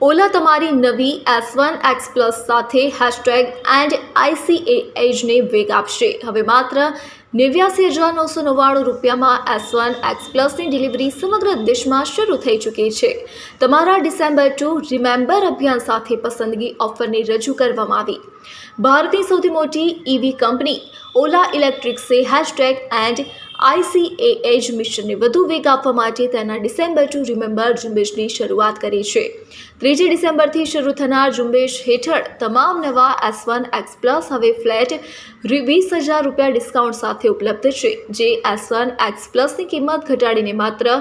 ઓલા તમારી નવી S one X plus સાથે હેશટેગ એન્ડ આઈસીએ એજને વેગ આપશે. હવે માત્ર નેવ્યાસી હજાર નવસો નવ્વાણું રૂપિયામાં એસ વન એક્સ પ્લસની ડિલિવરી સમગ્ર દેશમાં શરૂ થઈ ચૂકી છે. તમારા ડિસેમ્બર ટુ રિમેમ્બર અભિયાન સાથે પસંદગી ઓફરને રજૂ કરવામાં આવી. ભારતની સૌથી મોટી ઈવી કંપની ઓલા ઇલેક્ટ્રિક્સે હેશટેગ એન્ડ આઈસીએએજ મિશનને વધુ વેગ આપવા માટે તેના ડિસેમ્બર ટુ રિમેમ્બર ઝુંબેશની શરૂઆત કરી છે. ત્રીજી ડિસેમ્બરથી શરૂ થનાર ઝુંબેશ હેઠળ તમામ નવા એસ વન, એક્સ પ્લસ, હવે ફ્લેટ વીસ હજાર રૂપિયા ડિસ્કાઉન્ટ સાથે ઉપલબ્ધ છે, જે એસ વન, એક્સ પ્લસની કિંમત ઘટાડીને માત્ર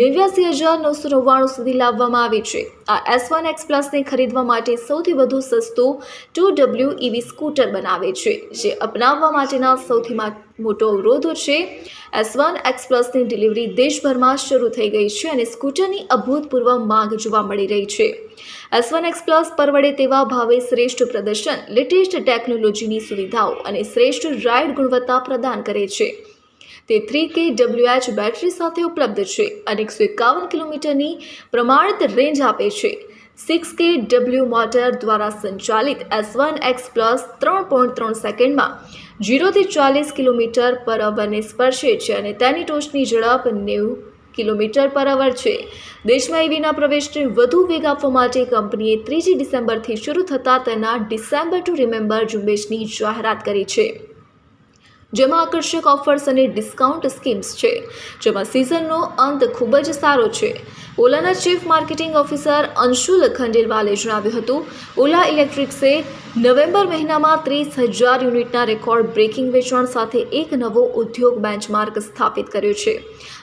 નેવ્યાસી હજાર નવસો નવ્વાણું સુધી લાવવામાં આવી છે. આ એસ વન એક્સ પ્લસને ખરીદવા માટે સૌથી વધુ સસ્તું ટુ ડબલ્યુ ઇવી સ્કૂટર બનાવે છે, જે અપનાવવા માટેના સૌથી મોટો અવરોધો છે. એસ વન એક્સ પ્લસની ડિલિવરી દેશભરમાં શરૂ થઈ ગઈ છે અને સ્કૂટરની અભૂતપૂર્વ માંગ જોવા મળી રહી છે. એસ વન એક્સ પ્લસ પરવડે તેવા ભાવે શ્રેષ્ઠ પ્રદર્શન, લેટેસ્ટ ટેકનોલોજીની સુવિધાઓ અને શ્રેષ્ઠ રાઇડ ગુણવત્તા પ્રદાન કરે છે. તે થ્રી કે ડબલ્યુએચ બેટરી સાથે ઉપલબ્ધ છે અને એકસો એકાવન કિલોમીટરની પ્રમાણિત રેન્જ આપે છે. સિક્સ કે ડબલ્યુ મોટર દ્વારા સંચાલિત એસ વન એક્સ પ્લસ ત્રણ પોઈન્ટ ત્રણ સેકન્ડમાં જીરોથી ચાલીસ કિલોમીટર પર અવરને સ્પર્શે છે અને તેની ટોચની ઝડપ નેવું કિલોમીટર પર અવર છે. દેશમાં ઇવીના પ્રવેશને વધુ વેગ આપવા માટે કંપનીએ ત્રીજી ડિસેમ્બરથી શરૂ થતાં તેના ડિસેમ્બર ટુ રિમેમ્બર ઝુંબેશની જાહેરાત કરી છે. જેમાં આકર્ષક ઓફર્સ અને ડિસ્કાઉન્ટ સ્કીમ્સ છે. જેમાં સિઝનનો અંત ખૂબ જ સારો છે. ઓલાના ચીફ માર્કેટિંગ ઓફિસર અંશુલ ખંડેલવાલે જણાવ્યું હતું, ઓલા ઇલેક્ટ્રિક્સે નવેમ્બર મહિનામાં ત્રીસ હજાર યુનિટના રેકોર્ડ બ્રેકિંગ વેચાણ સાથે એક નવો ઉદ્યોગ બેન્ચમાર્ક સ્થાપિત કર્યો છે.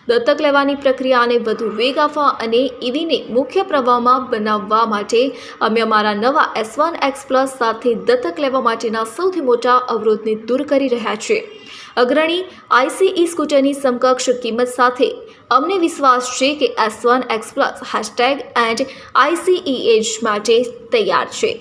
દત્તક લેવાની પ્રક્રિયાને વધુ વેગ આપવા અને ઈવીને મુખ્ય પ્રવાહમાં બનાવવા માટે અમે અમારા નવા એસ વન એક્સ પ્લસ સાથે દત્તક લેવા માટેના સૌથી મોટા અવરોધને દૂર કરી રહ્યા છે. અગ્રણી આઈસીઈ સ્કૂટરની સમકક્ષ કિંમત સાથે. અમને વિશ્વાસ છે કે S one X plus hashtag end ICE age માટે તૈયાર છે.